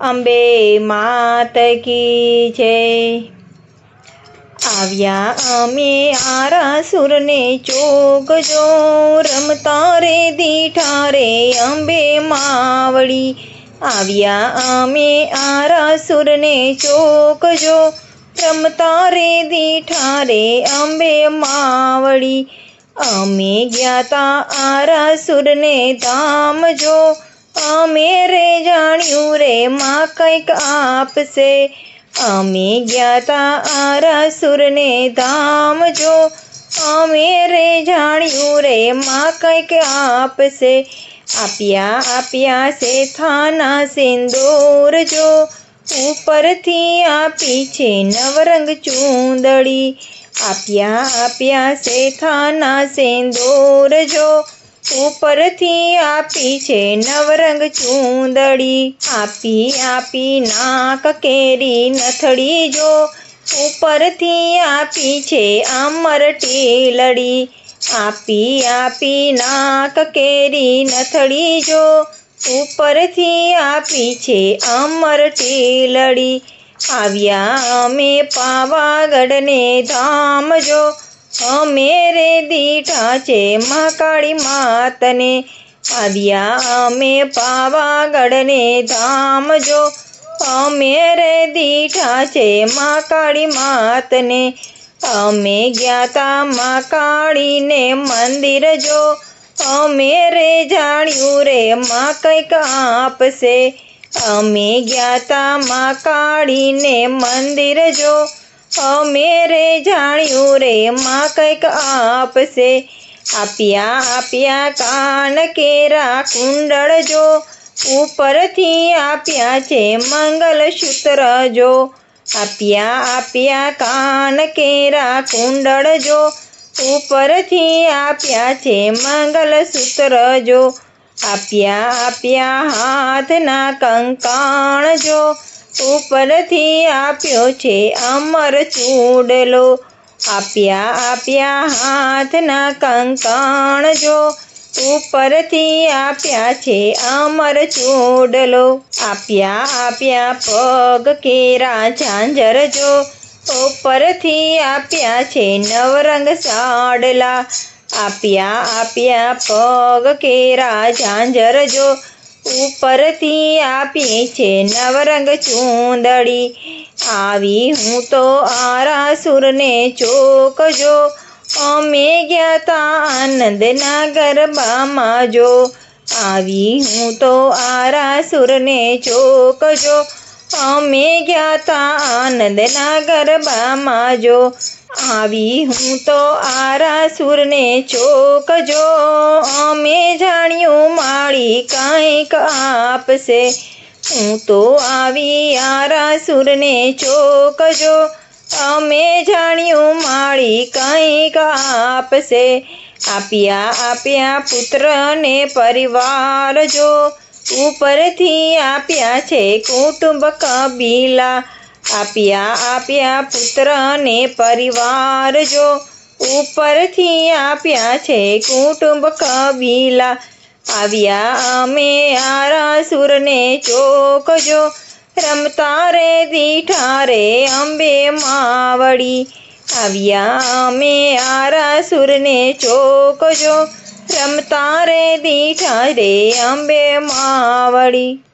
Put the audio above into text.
અંબે માત કી જય. આવ્યા અમે આરાસુરને ચોગજો રમતા રે દીઠા રે અંબે માવડી આવ્યા અમે આરાસુરને ચોકજો રમતા રે દીઠા રે અંબે માવડી અમે ગયા તા આરાસુરને ધામ જો અમે રે જાણ્યું રે માં કંઈક આપશે. અમે ગયા તા આરાસુરને ધામ જો. અમે રે જાણ્યું રે માં કંઈક આપશે. આપ્યા આપ્યા છે થાના સિંદૂર જો. ઉપરથી આપી છે નવરંગ ચૂંદડી. આપ્યા આપ્યા છે થાના સિંદૂર જો. ઉપરથી આપી છે નવરંગ ચૂંદડી. આપી આપી નાક કેરી નથડી જો. ઉપરથી આપી છે અમર ટીલડી. આપી આપી નાક કેરી નથડી જો. ઉપરથી આપી છે અમર ટીલડી. આવ્યા અમે પાવાગઢને ધામ જો. અમે છે મહાકાળી માતને આવ્યા અમે પાવાગઢને ધામ જો. અમે રે દીઠા છે મહાકાળી માતને અમે ગયા તા મહાકાળીને મંદિર જો. અમે રે જાણ્યું રે માં કંઈક આપશે. અમે ગયા તા મહાકાળીને મંદિર જો. અમે રે જાણ્યું રે માં કંઈક આપશે. આપ્યા આપ્યા કાન કેરા કુંડળ જો, ઉપરથી આપ્યા છે મંગલસૂત્ર જો. આપ્યા આપ્યા કાન કેરા કુંડળ જો, ઉપરથી આપ્યા છે મંગલસૂત્ર જો. આપ્યા આપ્યા હાથના કંકાણ જો ઉપરથી આપ્યો છે અમર ચૂડલો. આપ્યા આપ્યા હાથના કંકાણ જો ઉપરથી આપ્યા છે અમર ચૂડલો. આપ્યા આપ્યા પગ કેરા ઝાંઝર જો ઉપરથી આપ્યા છે નવરંગ સાડલા. આપ્યા આપ્યા પગ કેરા ઝાંઝર જો ઉપરથી આપી છે નવરંગ ચૂંદડી. આવી હું તો આરાસુરને ચોકજો. અમે ગયા તા આનંદના ગરબામાં જો. આવી હું તો આરાસુરને ચોકજો. અમે ગયા તા આનંદના ગરબામાં જો. આવી હું તો આરાસુરને ચોકજો. અમે જાણ્યું માળી કાંઈક આપશે. હું તો આવી આરાસુરને ચોકજો. અમે જાણ્યું માળી કંઈક આપશે. આપ્યા આપ્યા પુત્રને પરિવાર જો ઉપરથી આપ્યા છે કુટુંબ કબીલા. આપ્યા આપ્યા પુત્રને પરિવાર જો ઉપરથી આપ્યા છે કુટુંબ કબીલા. આવ્યા અમે આરાસુરને ચોકજો રમતા રે, દીઠા રે, અંબે માવડી. આવ્યા અમે આરાસુરને ચોકજો રમતા રે, દીઠા રે, અંબે માવડી.